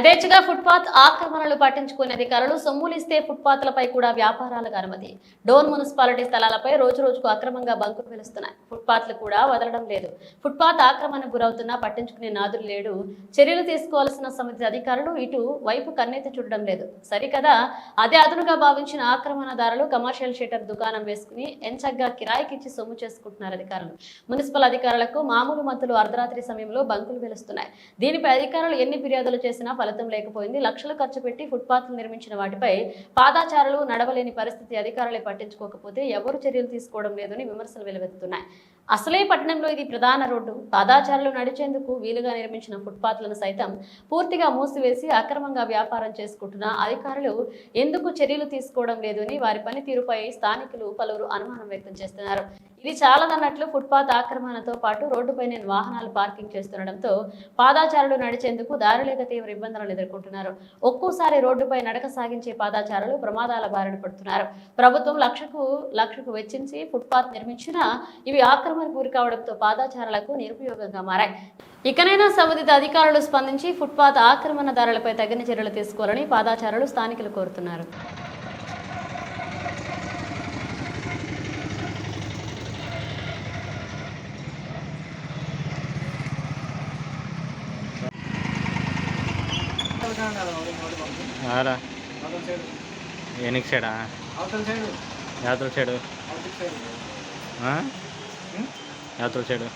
యథేచ్ఛగా ఫుట్పాత్ ఆక్రమణలు పట్టించుకునే అధికారులు సొమ్ములిస్తే ఫుట్పాత్లపై కూడా వ్యాపారాలకు అనుమతి. డోన్ మున్సిపాలిటీ స్థలాలపై రోజు రోజుకు అక్రమంగా బంకులు వెలుస్తున్నాయి. ఫుట్పాత్లు కూడా వదలడం లేదు. ఫుట్పాత్ ఆక్రమణకు గురవుతున్నా పట్టించుకునే నాదులు లేడు. చర్యలు తీసుకోవాల్సిన సమితి అధికారులు ఇటు వైపు కన్నెత్తి చూడడం లేదు. సరికదా? అదే అదునుగా భావించిన ఆక్రమణదారులు కమర్షియల్ షీటర్ దుకాణం వేసుకుని ఎంచగ్గా కిరాయికిచ్చి సొమ్ము చేసుకుంటున్నారు అధికారులు. మున్సిపల్ అధికారులకు మామూలు మత్తులు అర్ధరాత్రి సమయంలో బంకులు వెలుస్తున్నాయి. దీనిపై అధికారులు ఎన్ని ఫిర్యాదులు చేసినా ఫలితం లేకపోయింది. లక్షలు ఖర్చు పెట్టి ఫుట్పాత్లు నిర్మించిన వాటిపై పాదాచారులు నడవలేని పరిస్థితి అధికారులే పట్టించుకోకపోతే ఎవరు చర్యలు తీసుకోవడం లేదని విమర్శలు వెలువెత్తుతున్నాయి. అసలే పట్టణంలో ఇది ప్రధాన రోడ్డు. పాదాచారులు నడిచేందుకు వీలుగా నిర్మించిన ఫుట్పాత్లను సైతం పూర్తిగా మూసివేసి అక్రమంగా వ్యాపారం చేసుకుంటున్న అధికారులు ఎందుకు చర్యలు తీసుకోవడం లేదు అని వారి పనితీరుపై స్థానికులు పలువురు అనుమానం వ్యక్తం చేస్తున్నారు. ఇది చాలదన్నట్లు ఫుట్పాత్ ఆక్రమణతో పాటు రోడ్డుపైనే వాహనాలు పార్కింగ్ చేస్తుండటంతో పాదాచారులు నడిచేందుకు దారులేక తీవ్ర ఇబ్బందులను ఎదుర్కొంటున్నారు. ఒక్కోసారి రోడ్డుపై నడక సాగించే పాదాచారులు ప్రమాదాల బారిన పడుతున్నారు. ప్రభుత్వం లక్షకు లక్షకు వెచ్చించి ఫుట్పాత్ నిర్మించినా ఇవి ఆక్రమణ గురి కావడంతో పాదాచారులకు నిరుపయోగంగా మారాయి. ఇకనైనా సంబంధిత అధికారులు స్పందించి ఫుట్పాత్ ఆక్రమణదారులపై తగిన చర్యలు తీసుకోవాలని పాదాచారులు స్థానికులు కోరుతున్నారు. ఆరా? అవతల సైడ్. ఎనికి సైడా? యాత్ర సైడు? యాత్ర సైడు.